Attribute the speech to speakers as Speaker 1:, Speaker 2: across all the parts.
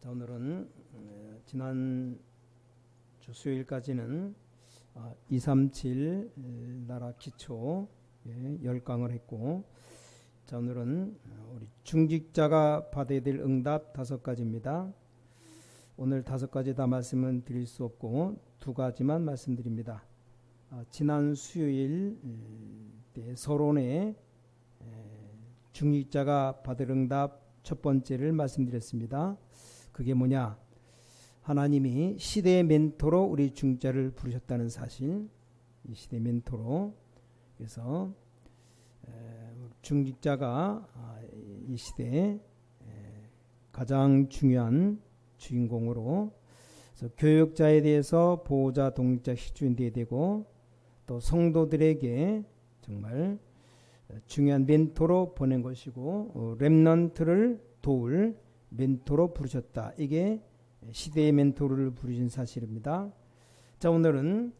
Speaker 1: 자, 오늘은 어, 지난 주 수요일까지는 237 나라 기초 예, 열강을 했고 자, 오늘은 어, 우리 중직자가 받아야 될 응답 다섯 가지입니다. 오늘 다섯 가지 다 말씀은 드릴 수 없고 두 가지만 말씀드립니다. 아, 지난 수요일 음, 때 서론에 에, 중직자가 받을 응답 첫 번째를 말씀드렸습니다. 그게 뭐냐? 하나님이 시대의 멘토로 우리 중자를 부르셨다는 사실, 이 시대 멘토로 그래서 에, 중직자가 아, 이 시대에 에, 가장 중요한 주인공으로 교육자에 대해서 보호자, 독립자, 시주인 되어야 되고 또 성도들에게 정말 중요한 멘토로 보낸 것이고 어, 렘넌트를 도울 멘토로 부르셨다. 이게 시대의 멘토를 부르신 사실입니다. 자 오늘은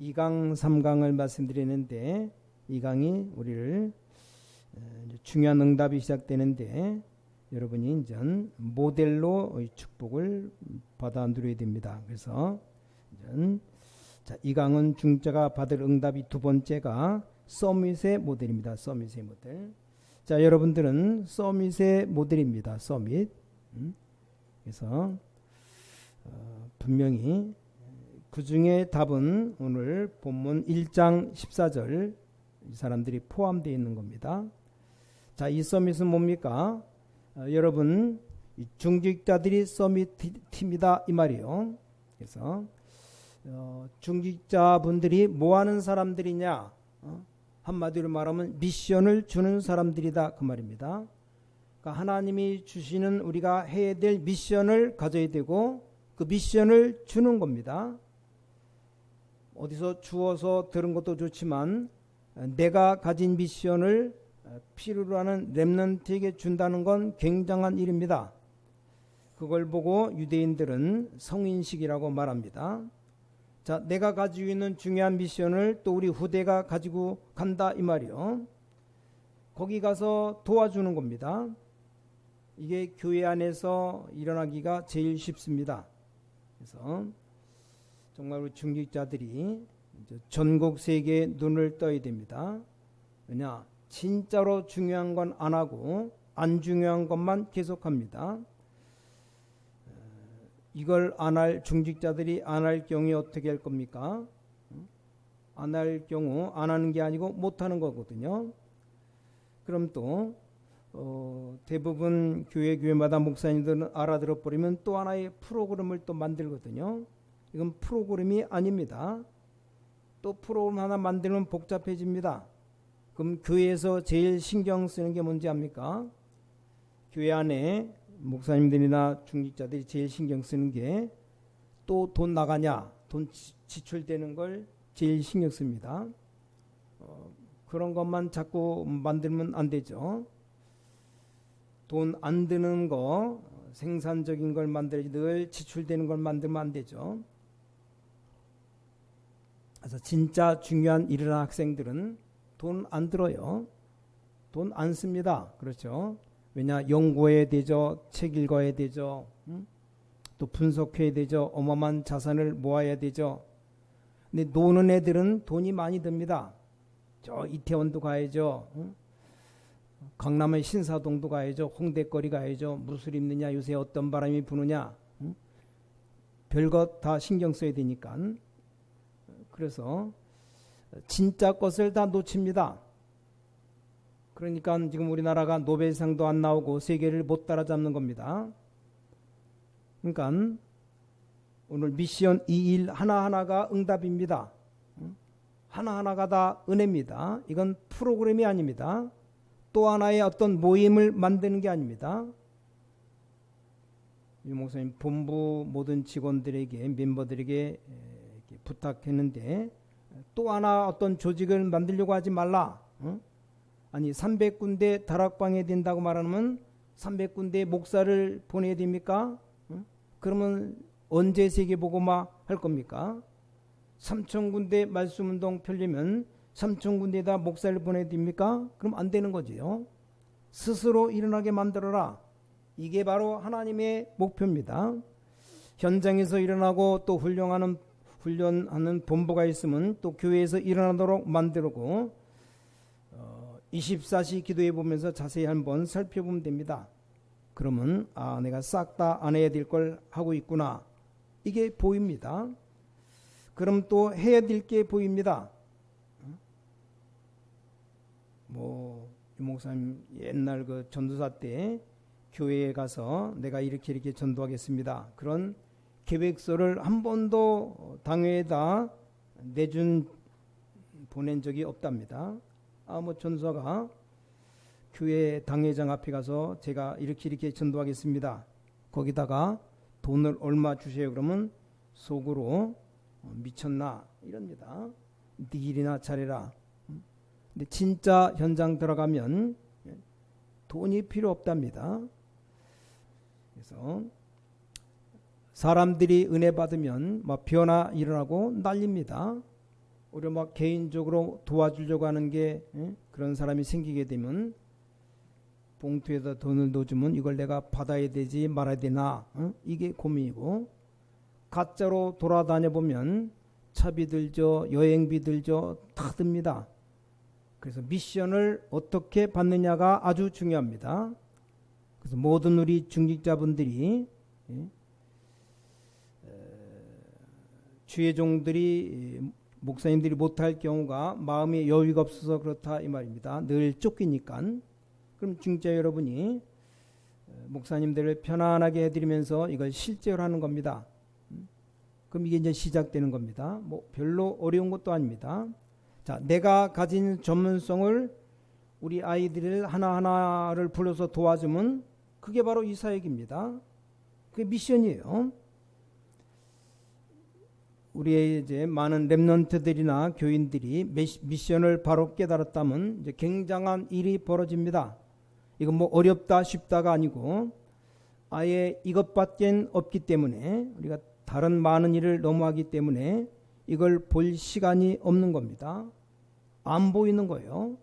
Speaker 1: 2강, 3강을 말씀드리는데 이 강이 우리를 중요한 응답이 시작되는데 여러분이 이제 모델로 축복을 받아 누려야 됩니다. 그래서 이제 자, 이 강은 중자가 받을 응답이 두 번째가 서밋의 모델입니다. 서밋의 모델. 자, 여러분들은 서밋의 모델입니다. 서밋. 음? 그래서 어, 분명히 그 중에 답은 오늘 본문 1장 14절 이 사람들이 포함되어 있는 겁니다. 자, 이 서밋은 뭡니까? 어, 여러분 중직자들이 서밋 팀이다 이 말이요. 그래서 어, 중직자분들이 뭐 하는 사람들이냐? 어? 한마디로 말하면 미션을 주는 사람들이다 그 말입니다. 그러니까 하나님이 주시는 우리가 해야 될 미션을 가져야 되고 그 미션을 주는 겁니다. 어디서 주어서 들은 것도 좋지만 내가 가진 미션을 필요로 하는 렘넌트에게 준다는 건 굉장한 일입니다. 그걸 보고 유대인들은 성인식이라고 말합니다. 자, 내가 가지고 있는 중요한 미션을 또 우리 후대가 가지고 간다 이 말이요. 거기 가서 도와주는 겁니다. 이게 교회 안에서 일어나기가 제일 쉽습니다. 그래서 정말 우리 중직자들이 전국 세계에 눈을 떠야 됩니다. 왜냐? 진짜로 중요한 건 안 하고 안 중요한 것만 계속합니다. 이걸 안 할 중직자들이 안 할 경우에 어떻게 할 겁니까? 안 할 경우 안 하는 게 아니고 못 하는 거거든요. 그럼 또 어, 대부분 교회 교회마다 목사님들은 알아들어 버리면 또 하나의 프로그램을 또 만들거든요. 이건 프로그램이 아닙니다. 또 프로그램 하나 만들면 복잡해집니다. 그럼 교회에서 제일 신경 쓰는 게 뭔지 압니까? 교회 안에 목사님들이나 중직자들이 제일 신경 쓰는 게 또 돈 나가냐, 돈 지출되는 걸 제일 신경 씁니다. 어, 그런 것만 자꾸 만들면 안 되죠. 돈 안 드는 거, 생산적인 걸 만들지 늘 지출되는 걸 만들면 안 되죠. 그래서 진짜 중요한 일을 하는 학생들은 돈 안 들어요. 돈 안 씁니다. 그렇죠. 왜냐 연구해야 되죠. 책 읽어야 되죠. 음? 또 분석해야 되죠. 어마어마한 자산을 모아야 되죠. 근데 노는 애들은 돈이 많이 듭니다. 저 이태원도 가야죠. 음? 강남의 신사동도 가야죠. 홍대거리 가야죠. 무술 입느냐 요새 어떤 바람이 부느냐 음? 별것 다 신경 써야 되니까 그래서 진짜 것을 다 놓칩니다. 그러니까 지금 우리나라가 노벨상도 안 나오고 세계를 못 따라잡는 겁니다. 그러니까 오늘 미션 2일 하나하나가 응답입니다. 하나하나가 다 은혜입니다. 이건 프로그램이 아닙니다. 또 하나의 어떤 모임을 만드는 게 아닙니다. 유 목사님 본부 모든 직원들에게 멤버들에게 부탁했는데 또 하나 어떤 조직을 만들려고 하지 말라. 아니 300군데 다락방에 된다고 말하면 300군데 목사를 보내야 됩니까? 그러면 언제 세계보고마 할 겁니까? 3천 군데 말씀운동 펼리면 3천군데다 목사를 보내야 됩니까? 그럼 안 되는 거지요. 스스로 일어나게 만들어라. 이게 바로 하나님의 목표입니다. 현장에서 일어나고 또 훈련하는 훈련하는 본부가 있으면 또 교회에서 일어나도록 만들고 어, 24시 기도해 보면서 자세히 한번 살펴보면 됩니다. 그러면 아 내가 싹 다 안 해야 될 걸 하고 있구나 이게 보입니다. 그럼 또 해야 될 게 보입니다. 뭐 유목사님 옛날 그 전도사 때 교회에 가서 내가 이렇게 이렇게 전도하겠습니다. 그런 계획서를 한 번도 당회에다 내준 보낸 적이 없답니다. 아 뭐 전도사가 교회 당회장 앞에 가서 제가 이렇게 이렇게 전도하겠습니다. 거기다가 돈을 얼마 주세요 그러면 속으로 어, 미쳤나 이럽니다. 네 일이나 잘해라. 근데 진짜 현장 들어가면 돈이 필요 없답니다. 그래서 사람들이 은혜 받으면 막 변화 일어나고 난립니다. 우리 막 개인적으로 도와주려고 하는 게 예? 그런 사람이 생기게 되면 봉투에다 돈을 넣어주면 이걸 내가 받아야 되지 말아야 되나 어? 이게 고민이고 가짜로 돌아다녀 보면 차비 들죠 여행비 들죠 다 듭니다. 그래서 미션을 어떻게 받느냐가 아주 중요합니다. 그래서 모든 우리 중직자분들이 예, 주의 종들이 목사님들이 못할 경우가 마음의 여유가 없어서 그렇다 이 말입니다. 늘 쫓기니까. 그럼 중자 여러분이 목사님들을 편안하게 해드리면서 이걸 실제로 하는 겁니다. 그럼 이게 이제 시작되는 겁니다. 뭐 별로 어려운 것도 아닙니다. 자, 내가 가진 전문성을 우리 아이들을 하나하나를 불러서 도와주면 그게 바로 이 사역입니다. 그게 미션이에요. 우리의 이제 많은 랩런트들이나 교인들이 미션을 바로 깨달았다면 이제 굉장한 일이 벌어집니다. 이건 뭐 어렵다 쉽다가 아니고 아예 이것밖엔 없기 때문에 우리가 다른 많은 일을 너무하기 때문에 이걸 볼 시간이 없는 겁니다. 안 보이는 거예요.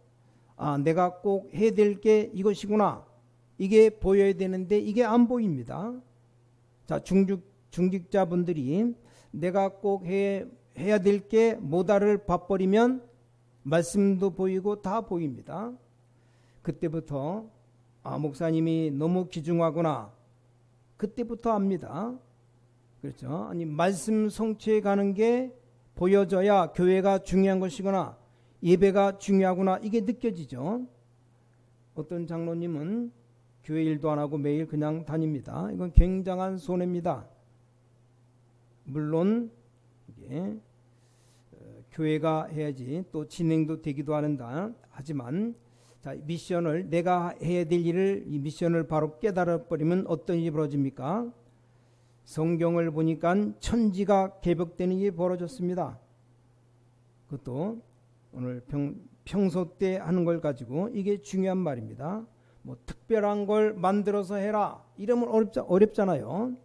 Speaker 1: 아, 내가 꼭 해야 될 게 이것이구나. 이게 보여야 되는데 이게 안 보입니다. 자, 중직, 중직자분들이 내가 꼭 해, 해야 될게 뭐다를 봐버리면 말씀도 보이고 다 보입니다. 그때부터 아, 목사님이 너무 기중하구나. 그때부터 압니다. 그렇죠. 아니, 말씀 성취해 가는 게 보여져야 교회가 중요한 것이거나 예배가 중요하구나. 이게 느껴지죠. 어떤 장로님은 교회 일도 안 하고 매일 그냥 다닙니다. 이건 굉장한 손해입니다. 물론 어, 교회가 해야지 또 진행도 되기도 하는다. 하지만 자, 미션을 내가 해야 될 일을 이 미션을 바로 깨달아 버리면 어떤 일이 벌어집니까? 성경을 보니까 천지가 개벽되는 일이 벌어졌습니다. 그것도 오늘 평, 평소 때 하는 걸 가지고 이게 중요한 말입니다. 뭐 특별한 걸 만들어서 해라 이러면 어렵자, 어렵잖아요.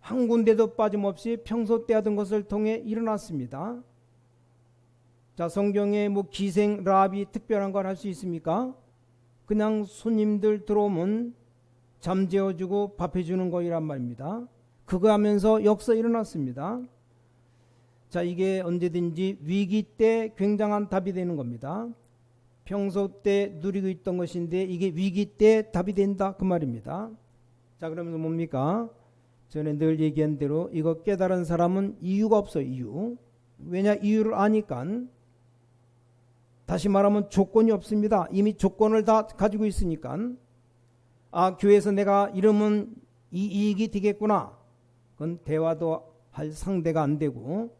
Speaker 1: 한 군데도 빠짐없이 평소 때 하던 것을 통해 일어났습니다. 자, 성경에 뭐 기생 라비 특별한 걸 할 수 있습니까? 그냥 손님들 들어오면 잠재워주고 밥해주는 거이란 말입니다. 그거 하면서 역사 일어났습니다. 자, 이게 언제든지 위기 때 굉장한 답이 되는 겁니다. 평소 때 누리고 있던 것인데 이게 위기 때 답이 된다 그 말입니다. 자, 그러면 뭡니까? 전에 늘 얘기한 대로 이거 깨달은 사람은 이유가 없어 이유. 왜냐 이유를 아니까 다시 말하면 조건이 없습니다. 이미 조건을 다 가지고 있으니까 아 교회에서 내가 이러면 이 이익이 되겠구나. 그건 대화도 할 상대가 안 되고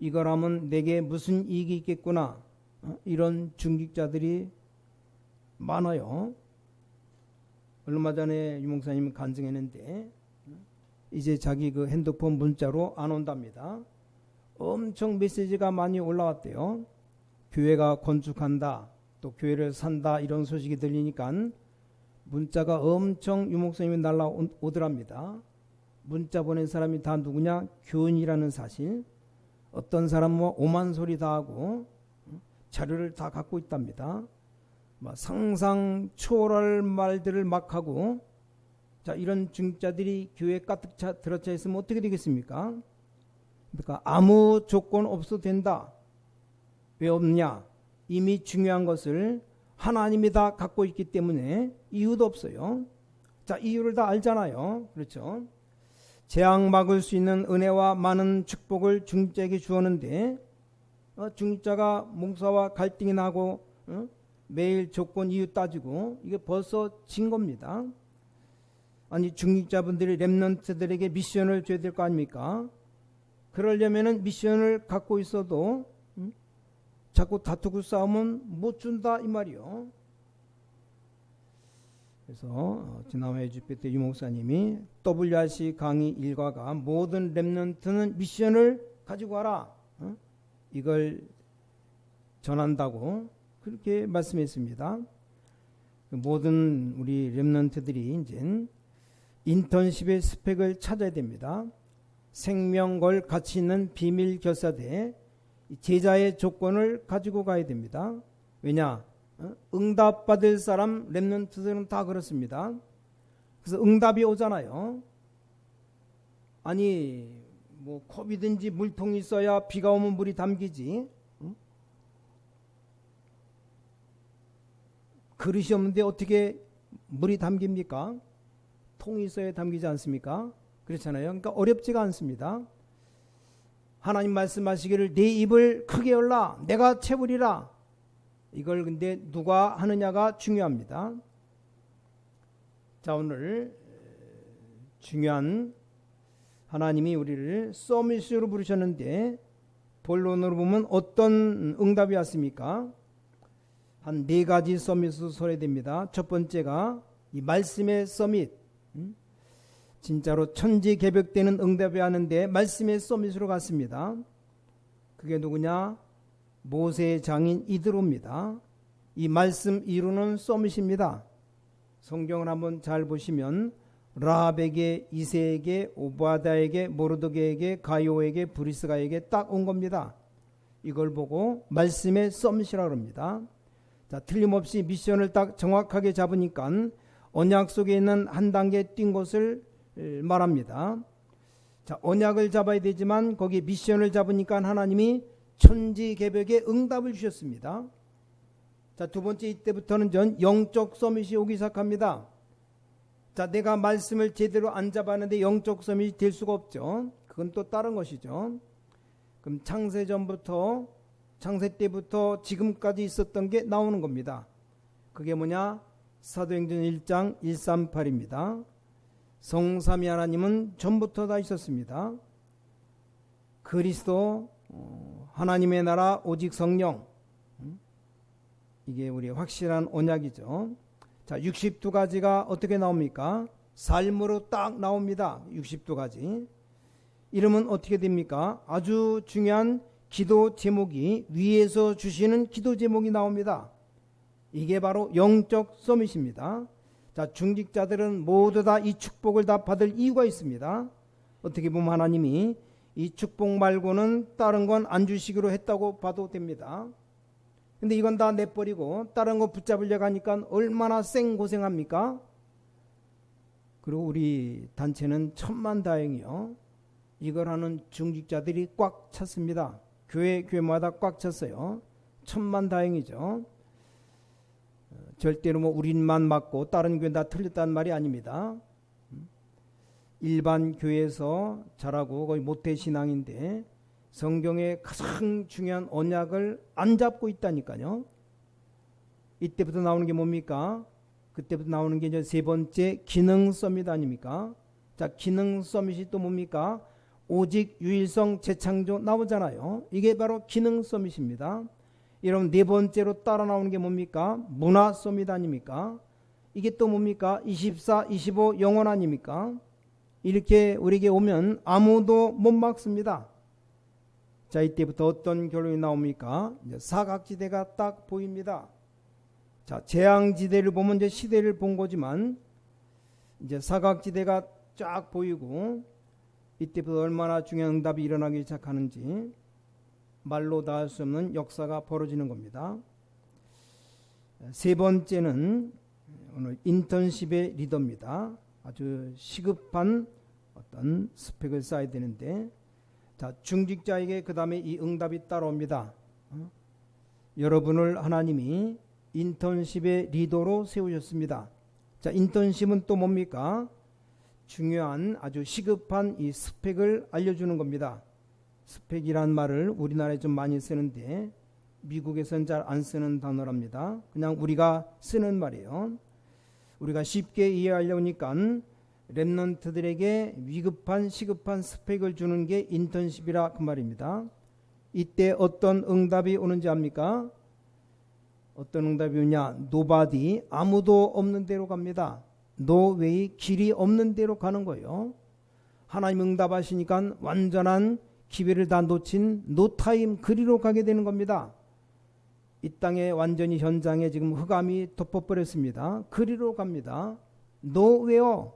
Speaker 1: 이거라면 내게 무슨 이익이 있겠구나. 어? 이런 중직자들이 많아요. 얼마 전에 유목사님 간증했는데 이제 자기 그 핸드폰 문자로 안 온답니다. 엄청 메시지가 많이 올라왔대요. 교회가 건축한다, 또 교회를 산다 이런 소식이 들리니까 문자가 엄청 유목사님이 날라오더랍니다. 문자 보낸 사람이 다 누구냐? 교인이라는 사실. 어떤 사람은 뭐 오만 소리 다 하고 자료를 다 갖고 있답니다. 뭐 상상 초월할 말들을 막 하고 자, 이런 중직자들이 교회에 가득 차, 들어차 있으면 어떻게 되겠습니까? 그러니까 아무 조건 없어도 된다. 왜 없냐? 이미 중요한 것을 하나님이 다 갖고 있기 때문에 이유도 없어요. 자, 이유를 다 알잖아요. 그렇죠? 재앙 막을 수 있는 은혜와 많은 축복을 중직자에게 주었는데 어, 중직자가 목사와 갈등이 나고 어? 매일 조건 이유 따지고 이게 벌써 진 겁니다. 아니 중직자분들이 렘넌트들에게 미션을 줘야 될 거 아닙니까? 그러려면은 미션을 갖고 있어도 음? 자꾸 다투고 싸우면 못 준다 이 말이요. 그래서 어, 지난해 주필 때 유목사님이 WRC 강의 일과가 모든 렘넌트는 미션을 가지고 와라. 어? 이걸 전한다고 그렇게 말씀했습니다. 모든 우리 렘넌트들이 이제 인턴십의 스펙을 찾아야 됩니다. 생명 걸 가치 있는 비밀 결사대 제자의 조건을 가지고 가야 됩니다. 왜냐? 어? 응답 받을 사람 렘넌트들은 다 그렇습니다. 그래서 응답이 오잖아요. 아니 뭐 컵이든지 물통이 있어야 비가 오면 물이 담기지. 응? 그릇이 없는데 어떻게 물이 담깁니까? 통이 있어야 담기지 않습니까? 그렇잖아요. 그러니까 어렵지가 않습니다. 하나님 말씀하시기를 네 입을 크게 열라 내가 채우리라 이걸 근데 누가 하느냐가 중요합니다. 자 오늘 중요한 하나님이 우리를 서밋으로 부르셨는데 본론으로 보면 어떤 응답이 왔습니까? 한 네 가지 서밋으로 소개됩니다. 첫 번째가 이 말씀의 서밋. 음? 진짜로 천지 개벽되는 응답이 하는데 말씀의 서밋으로 갔습니다. 그게 누구냐? 모세의 장인 이드로입니다. 이 말씀 이루는 서밋입니다. 성경을 한번 잘 보시면 라합에게 이세에게 오바다에게 모르드게에게 가요에게 브리스가에게 딱 온 겁니다. 이걸 보고 말씀의 썸이라고 합니다. 자, 틀림없이 미션을 딱 정확하게 잡으니까 언약 속에 있는 한 단계 뛴 것을 말합니다. 자, 언약을 잡아야 되지만 거기 미션을 잡으니까 하나님이 천지 개벽에 응답을 주셨습니다. 자, 두 번째 이때부터는 전 영적 서밋이 오기 시작합니다. 자, 내가 말씀을 제대로 안 잡았는데 영적 서밋이 될 수가 없죠. 그건 또 다른 것이죠. 그럼 창세 전부터 창세 때부터 지금까지 있었던 게 나오는 겁니다. 그게 뭐냐? 사도행전 1장 138입니다. 성삼위 하나님은 전부터 다 있었습니다. 그리스도 어, 하나님의 나라 오직 성령 음? 이게 우리 확실한 언약이죠. 자, 62가지가 어떻게 나옵니까? 삶으로 딱 나옵니다. 62가지. 이러면 어떻게 됩니까? 아주 중요한 기도 제목이 위에서 주시는 기도 제목이 나옵니다. 이게 바로 영적 서밋입니다. 자, 중직자들은 모두 다 이 축복을 다 받을 이유가 있습니다. 어떻게 보면 하나님이 이 축복 말고는 다른 건 안 주시기로 했다고 봐도 됩니다. 근데 이건 다 내버리고 다른 거 붙잡으려고 하니까 얼마나 쌩 고생합니까? 그리고 우리 단체는 천만 다행이요. 이걸 하는 중직자들이 꽉 찼습니다. 교회 교회마다 꽉 찼어요. 천만 다행이죠. 절대로 뭐 우리만 맞고 다른 교회 다 틀렸다는 말이 아닙니다. 일반 교회에서 자라고 거의 모태 신앙인데 성경의 가장 중요한 언약을 안 잡고 있다니까요. 이때부터 나오는 게 뭡니까? 그때부터 나오는 게 이제 세 번째 기능 서밋 아닙니까? 자, 기능 서밋이 또 뭡니까? 오직 유일성 재창조 나오잖아요. 이게 바로 기능 서밋입니다. 여러분 네 번째로 따라 나오는 게 뭡니까? 문화 서밋 아닙니까? 이게 또 뭡니까? 24, 25 영원 아닙니까? 이렇게 우리에게 오면 아무도 못 막습니다. 자, 이때부터 어떤 결론이 나옵니까? 사각지대가 딱 보입니다. 자, 재앙지대를 보면 이제 시대를 본 거지만 이제 사각지대가 쫙 보이고 이때부터 얼마나 중요한 응답이 일어나기 시작하는지 말로 다 할 수 없는 역사가 벌어지는 겁니다. 세 번째는 오늘 인턴십의 리더입니다. 아주 시급한 어떤 스펙을 쌓아야 되는데 자 중직자에게 그 다음에 이 응답이 따라옵니다. 어? 여러분을 하나님이 인턴십의 리더로 세우셨습니다. 자 인턴십은 또 뭡니까? 중요한 아주 시급한 이 스펙을 알려주는 겁니다. 스펙이란 말을 우리나라에 좀 많이 쓰는데 미국에서는 잘 안 쓰는 단어랍니다. 그냥 우리가 쓰는 말이에요. 우리가 쉽게 이해하려니까 랩런트들에게 위급한 시급한 스펙을 주는 게 인턴십이라 그 말입니다. 이때 어떤 응답이 오는지 압니까? 어떤 응답이 오냐? 노바디 아무도 없는 데로 갑니다. 노 웨이 길이 없는 데로 가는 거예요. 하나님 응답하시니까 완전한 기회를 다 놓친 노타임 그리로 가게 되는 겁니다. 이 땅에 완전히 현장에 지금 흑암이 덮어버렸습니다. 그리로 갑니다. 노웨어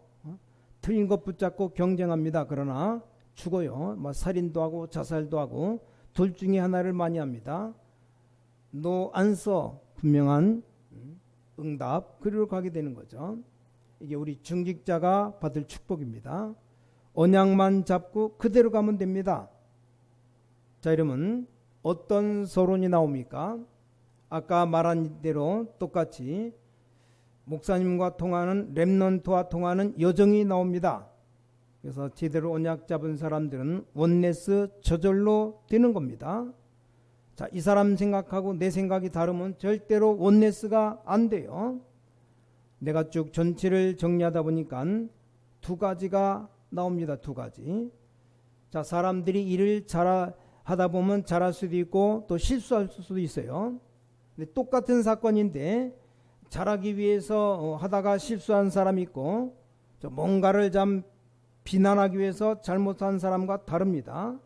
Speaker 1: 틀린 것 붙잡고 경쟁합니다. 그러나 죽어요. 뭐 살인도 하고 자살도 하고 둘 중에 하나를 많이 합니다. 노 안서 분명한 응답 그리로 가게 되는 거죠. 이게 우리 중직자가 받을 축복입니다. 언약만 잡고 그대로 가면 됩니다. 자, 여러분 어떤 서론이 나옵니까? 아까 말한 대로 똑같이 목사님과 통하는 렘넌트와 통하는 여정이 나옵니다. 그래서 제대로 언약 잡은 사람들은 원네스 저절로 되는 겁니다. 자, 이 사람 생각하고 내 생각이 다르면 절대로 원네스가 안 돼요. 내가 쭉 전체를 정리하다 보니까 두 가지가 나옵니다. 두 가지. 자, 사람들이 일을 잘 하다 보면 잘할 수도 있고 또 실수할 수도 있어요. 근데 똑같은 사건인데 잘하기 위해서 어, 하다가 실수한 사람이 있고 뭔가를 좀 비난하기 위해서 잘못한 사람과 다릅니다.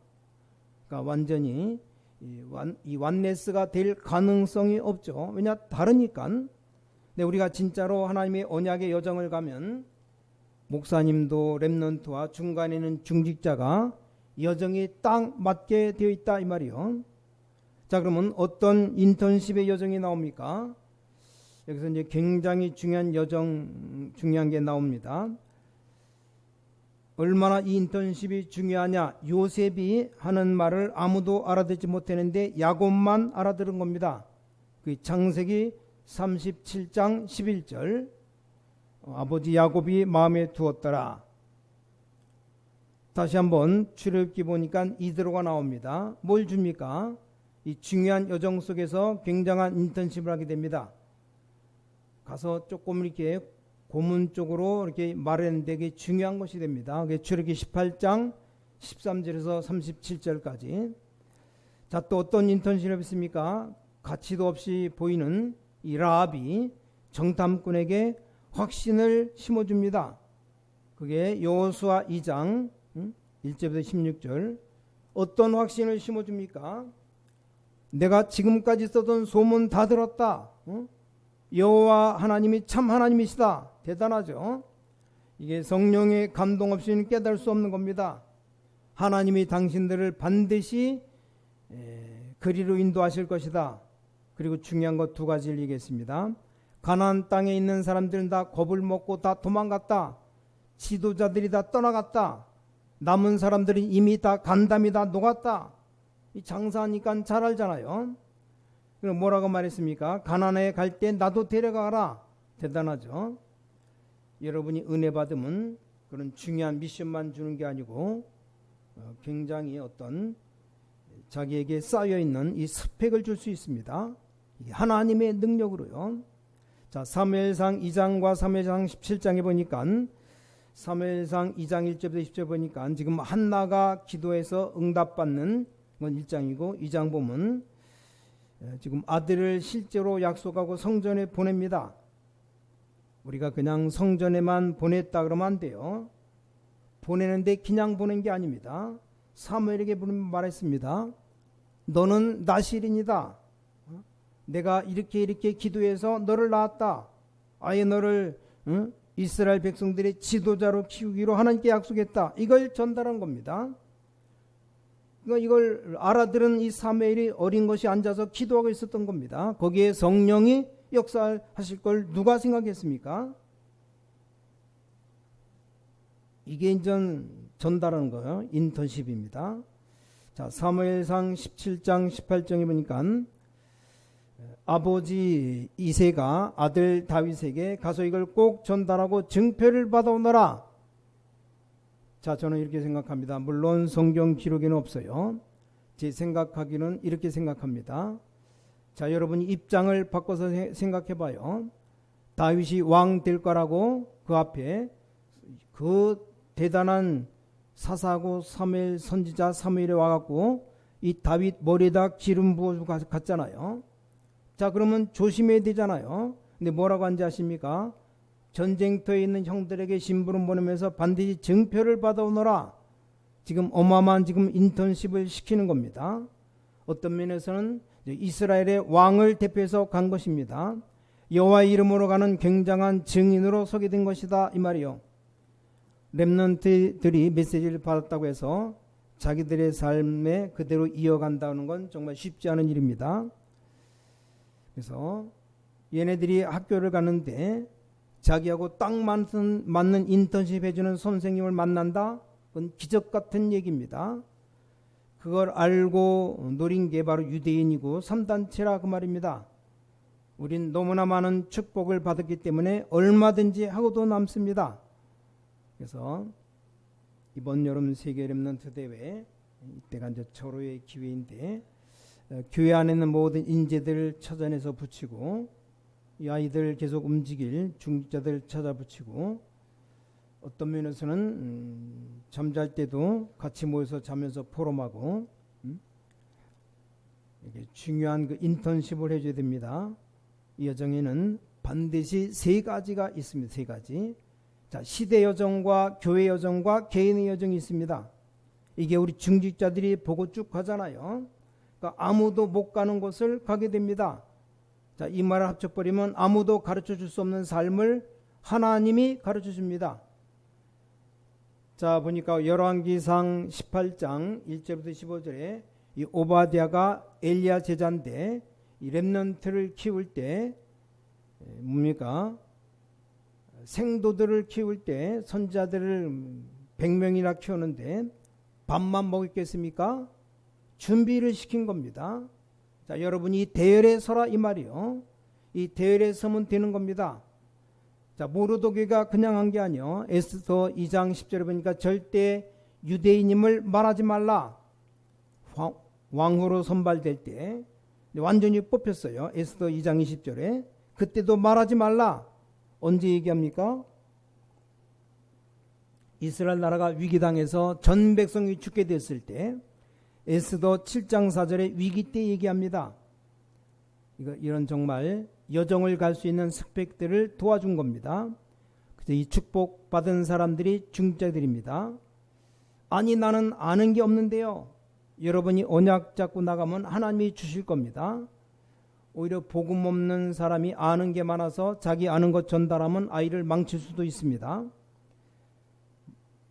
Speaker 1: 그러니까 완전히 이, 완, 이 완네스가 될 가능성이 없죠. 왜냐 다르니까. 근데 우리가 진짜로 하나님의 언약의 여정을 가면 목사님도 렘넌트와 중간에는 중직자가 여정이 딱 맞게 되어 있다 이 말이요. 자 그러면 어떤 인턴십의 여정이 나옵니까? 여기서 이제 굉장히 중요한 여정 중요한 게 나옵니다. 얼마나 이 인턴십이 중요하냐? 요셉이 하는 말을 아무도 알아듣지 못했는데 야곱만 알아들은 겁니다. 그 창세기 37장 11절 어, 아버지 야곱이 마음에 두었더라. 다시 한번 출애굽기 보니까 이대로가 나옵니다. 뭘 줍니까? 이 중요한 여정 속에서 굉장한 인턴십을 하게 됩니다. 가서 조금 이렇게 고문 쪽으로 이렇게 말했는데 이게 중요한 것이 됩니다. 그게 출애굽기 18장 13절에서 37절까지. 자, 또 어떤 인턴십이 있습니까? 가치도 없이 보이는 이 라합이 정탐꾼에게 확신을 심어줍니다. 그게 여호수아 2장 1절부터 16절. 어떤 확신을 심어줍니까? 내가 지금까지 써던 소문 다 들었다. 여호와 하나님이 참 하나님이시다. 대단하죠. 이게 성령의 감동 없이는 깨달을 수 없는 겁니다. 하나님이 당신들을 반드시 그리로 인도하실 것이다. 그리고 중요한 것 두 가지를 얘기했습니다. 가나안 땅에 있는 사람들은 다 겁을 먹고 다 도망갔다. 지도자들이 다 떠나갔다. 남은 사람들이 이미 다 간담이 다 녹았다. 이 장사하니까 잘 알잖아요. 그럼 뭐라고 말했습니까? 가난에 갈 때 나도 데려가라. 대단하죠. 여러분이 은혜 받으면 그런 중요한 미션만 주는 게 아니고 어, 굉장히 어떤 자기에게 쌓여 있는 이 스펙을 줄 수 있습니다. 하나님의 능력으로요. 자, 사무엘상 2장과 사무엘상 17장에 보니까 사무엘상 2장 1절부터 10절 보니까 지금 한나가 기도해서 응답받는 건 1장이고 2장 보면 지금 아들을 실제로 약속하고 성전에 보냅니다. 우리가 그냥 성전에만 보냈다 그러면 안 돼요. 보내는데 그냥 보낸 게 아닙니다. 사무엘에게 말했습니다. 너는 나실인이다. 내가 이렇게 이렇게 기도해서 너를 낳았다. 아예 너를 응? 이스라엘 백성들의 지도자로 키우기로 하나님께 약속했다. 이걸 전달한 겁니다. 그러니까 이걸 알아들은 이 사무엘이 어린 것이 앉아서 기도하고 있었던 겁니다. 거기에 성령이 역사하실 걸 누가 생각했습니까? 이게 이제 전달하는 거예요. 인턴십입니다. 자, 사무엘상 17장 18장에 보니까 아버지 이세가 아들 다윗에게 가서 이걸 꼭 전달하고 증표를 받아오너라. 자, 저는 이렇게 생각합니다. 물론 성경 기록에는 없어요. 제 생각하기는 이렇게 생각합니다. 자, 여러분 입장을 바꿔서 생각해 봐요. 다윗이 왕 될 거라고 그 앞에 그 대단한 사사고 사무엘 선지자 사무엘에 와갖고 이 다윗 머리에다 기름 부어주고 갔잖아요. 자 그러면 조심해야 되잖아요. 근데 뭐라고 한지 아십니까? 전쟁터에 있는 형들에게 심부름 보내면서 반드시 증표를 받아오너라. 지금 어마어마한 지금 인턴십을 시키는 겁니다. 어떤 면에서는 이스라엘의 왕을 대표해서 간 것입니다. 여호와 이름으로 가는 굉장한 증인으로 서게 된 것이다 이 말이요. 렘넌트들이 메시지를 받았다고 해서 자기들의 삶에 그대로 이어간다는 건 정말 쉽지 않은 일입니다. 그래서 얘네들이 학교를 가는데 자기하고 딱 맞는, 맞는 인턴십 해주는 선생님을 만난다? 그건 기적 같은 얘기입니다. 그걸 알고 노린 게 바로 유대인이고 3단체라 그 말입니다. 우린 너무나 많은 축복을 받았기 때문에 얼마든지 하고도 남습니다. 그래서 이번 여름 세계 렘넌트 대회 이때가 이제 절호의 기회인데 어, 교회 안에 있는 모든 인재들을 찾아내서 붙이고 이 아이들 계속 움직일 중직자들 찾아 붙이고 어떤 면에서는 음, 잠잘 때도 같이 모여서 자면서 포럼하고 음? 이게 중요한 그 인턴십을 해줘야 됩니다. 이 여정에는 반드시 세 가지가 있습니다. 세 가지. 자, 시대 여정과 교회 여정과 개인의 여정이 있습니다. 이게 우리 중직자들이 보고 쭉 가잖아요. 그러니까 아무도 못 가는 곳을 가게 됩니다. 자, 이 말을 합쳐버리면 아무도 가르쳐 줄 수 없는 삶을 하나님이 가르쳐 줍니다. 자, 보니까 열왕기상 18장 1절부터 15절에 이 오바디아가 엘리야 제자인데 이 렘넌트를 키울 때 뭡니까? 생도들을 키울 때 선자들을 100명이나 키우는데 밥만 먹겠습니까? 준비를 시킨 겁니다. 자, 여러분이 대열에 서라 이 말이요. 이 대열에 서면 되는 겁니다. 자, 모르도교가 그냥 한 게 아니요. 에스더 2장 10절에 보니까 절대 유대인임을 말하지 말라. 왕후로 선발될 때 완전히 뽑혔어요. 에스더 2장 20절에 그때도 말하지 말라. 언제 얘기합니까? 이스라엘 나라가 위기당해서 전 백성이 죽게 됐을 때 에스더 7장 4절에 위기 때 얘기합니다. 이거 이런 정말 여정을 갈 수 있는 스펙들을 도와준 겁니다. 그래서 이 축복 받은 사람들이 중자들입니다. 아니 나는 아는 게 없는데요. 여러분이 언약 잡고 나가면 하나님이 주실 겁니다. 오히려 복음 없는 사람이 아는 게 많아서 자기 아는 것 전달하면 아이를 망칠 수도 있습니다.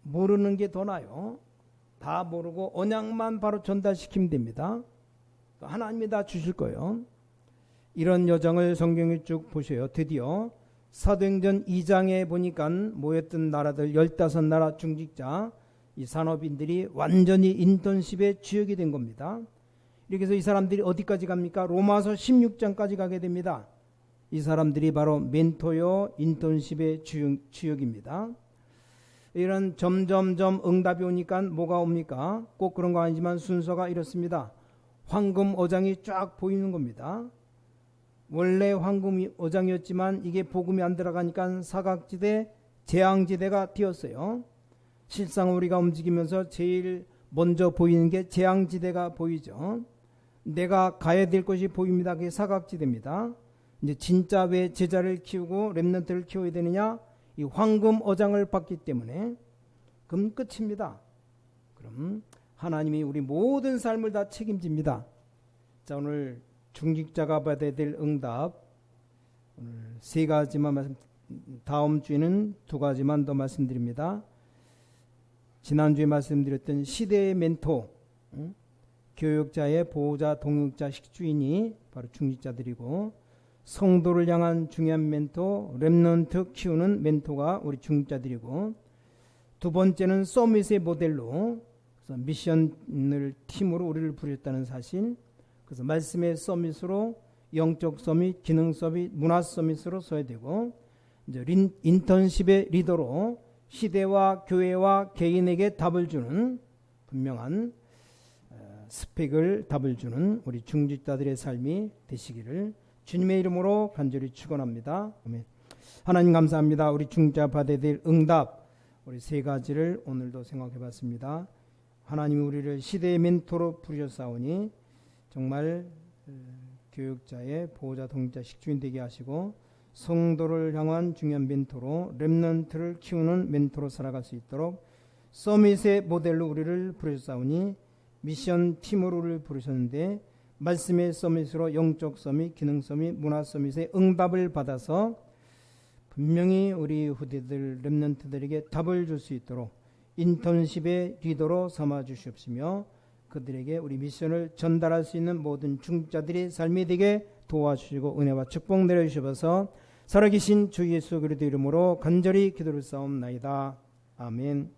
Speaker 1: 모르는 게 더 나요. 다 모르고 언약만 바로 전달시키면 됩니다. 하나님이 다 주실 거예요. 이런 여정을 성경에 쭉 보셔요. 드디어 사도행전 2장에 보니까 모였던 나라들 15나라 중직자 이 산업인들이 완전히 인턴십의 주역이 된 겁니다. 이렇게 해서 이 사람들이 어디까지 갑니까? 로마서 16장까지 가게 됩니다. 이 사람들이 바로 멘토요 인턴십의 주역, 주역입니다. 이런 점점점 응답이 오니까 뭐가 옵니까? 꼭 그런 거 아니지만 순서가 이렇습니다. 황금 어장이 쫙 보이는 겁니다. 원래 황금 어장이었지만 이게 복음이 안 들어가니까 사각지대, 재앙지대가 되었어요. 실상 우리가 움직이면서 제일 먼저 보이는 게 재앙지대가 보이죠. 내가 가야 될 것이 보입니다. 그게 사각지대입니다. 이제 진짜 왜 제자를 키우고 렘넌트를 키워야 되느냐? 이 황금 어장을 받기 때문에 그럼 끝입니다. 그럼 하나님이 우리 모든 삶을 다 책임집니다. 자 오늘 중직자가 받아야 될 응답 오늘 세 가지만 말씀 다음 주에는 두 가지만 더 말씀드립니다. 지난주에 말씀드렸던 시대의 멘토 응? 교육자의 보호자, 동역자, 식주인이 바로 중직자들이고 성도를 향한 중요한 멘토, 렘넌트 키우는 멘토가 우리 중직자들이고 두 번째는 서밋의 모델로 그래서 미션을 팀으로 우리를 부렸다는 사실. 그래서 말씀의 서밋으로 영적 서밋, 기능 서밋, 문화 서밋으로 써야 되고 이제 린, 인턴십의 리더로 시대와 교회와 개인에게 답을 주는 분명한 어, 스펙을 답을 주는 우리 중직자들의 삶이 되시기를 주님의 이름으로 간절히 축원합니다. 아멘. 하나님 감사합니다. 우리 중자 받아야 될 응답 우리 세 가지를 오늘도 생각해 봤습니다. 하나님이 우리를 시대의 멘토로 부르셨사오니 정말 어, 교육자의 보호자 동자 식주인 되게 하시고 성도를 향한 중요한 멘토로 렘넌트를 키우는 멘토로 살아갈 수 있도록 서밋의 모델로 우리를 부르셨사오니 미션 팀으로 우리를 부르셨는데 말씀의 서밋으로 영적 서밋, 기능 서밋, 문화 서밋의 응답을 받아서 분명히 우리 후대들 렘넌트들에게 답을 줄 수 있도록 인턴십의 리더로 삼아 주시옵시며 그들에게 우리 미션을 전달할 수 있는 모든 중자들의 삶이 되게 도와주시고 은혜와 축복 내려주셔서 살아계신 주 예수 그리스도 이름으로 간절히 기도를 싸움나이다. 아멘.